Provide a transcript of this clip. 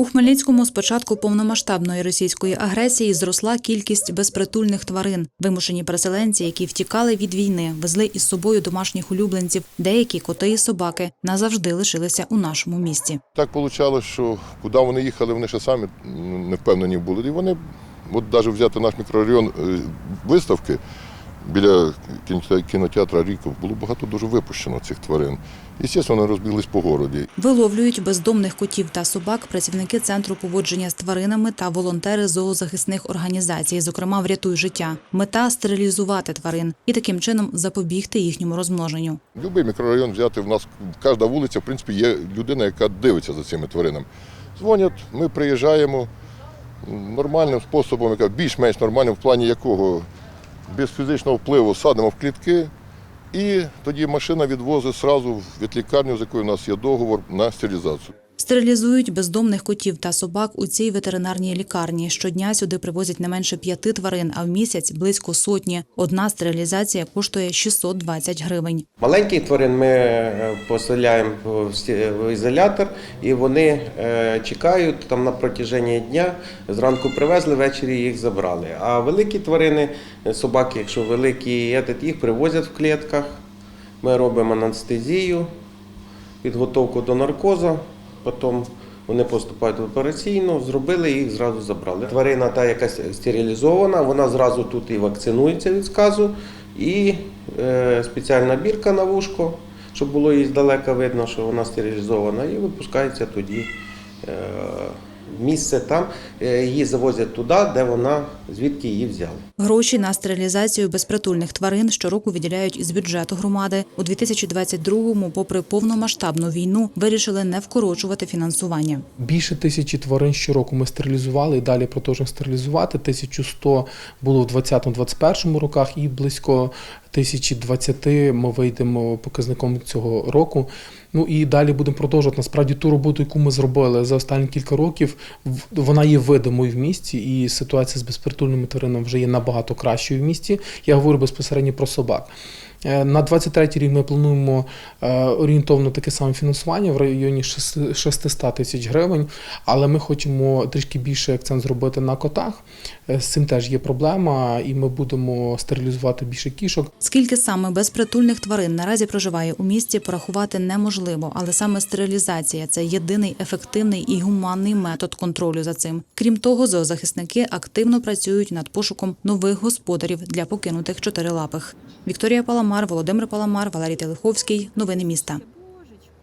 У Хмельницькому з початку повномасштабної російської агресії зросла кількість безпритульних тварин. Вимушені переселенці, які втікали від війни, везли із собою домашніх улюбленців. Деякі коти і собаки назавжди лишилися у нашому місті. Так вийшло, що куди вони їхали, вони ще самі не впевнені були. І вони, от навіть взяти наш мікрорайон е, виставки біля кіно- кінотеатра Ріков, було багато дуже випущено цих тварин. І, звісно, вони розбіглись по городі. Виловлюють бездомних котів та собак працівники центру поводження з тваринами та волонтери зоозахисних організацій, зокрема «Врятуй життя». Мета стерилізувати тварин і таким чином запобігти їхньому розмноженню. Любий мікрорайон взяти, в нас кожна вулиця, в принципі, є людина, яка дивиться за цими тваринами. Дзвонять, ми приїжджаємо нормальним способом, яка більш-менш нормальним, в плані якого без фізичного впливу садимо в клітки, і тоді машина відвозить одразу в лікарню, з якою у нас є договор на стерилізацію. Стерилізують бездомних котів та собак у цій ветеринарній лікарні. Щодня сюди привозять не менше п'яти тварин, а в місяць близько сотні. Одна стерилізація коштує 620 гривень. Маленьких тварин ми е, поселяємо в ізолятор, і вони е, чекають там на протяженні дня. Зранку привезли, ввечері їх забрали. А великі тварини, е, собаки, якщо великі, їх привозять в клітках. Ми робимо анестезію, підготовку до наркозу, потім вони поступають в операційну, зробили їх зразу забрали. Тварина та якась стерилізована, вона зразу тут і вакцинується від сказу, і е, спеціальна бірка на вушко, щоб було їй здалека видно, що вона стерилізована, і випускається тоді е, місце там. Е, її завозять туди, де вона, звідки її взяли. Гроші на стерилізацію безпритульних тварин щороку виділяють із бюджету громади. У 2022-му, попри повномасштабну війну, вирішили не вкорочувати фінансування. Більше тисячі тварин щороку ми стерилізували і далі продовжуємо стерилізувати. 1100 було в 2020-2021 роках і близько 1020 ми вийдемо показником цього року. Ну і далі будемо продовжувати. Насправді ту роботу, яку ми зробили за останні кілька років, вона є видимою в місті, і ситуація з безпритульними тваринами вже є набагато кращою в місті. Я говорю безпосередньо про собак. Е, На 23 рік ми плануємо е, орієнтовно таке саме фінансування в районі 6 600 тисяч гривень, але ми хочемо трішки більше акцент зробити на котах. Е, З цим теж є проблема, і ми будемо стерилізувати більше кішок. Скільки саме безпритульних тварин наразі проживає у місті, порахувати неможливо, але саме стерилізація це єдиний ефективний і гуманний метод контролю за цим. Крім того, зоозахисники активно працюють над пошуком нових господарів для покинутих чотирилапих. Вікторія Паламар, Володимир Паламар, Валерій Телеховський. Новини міста.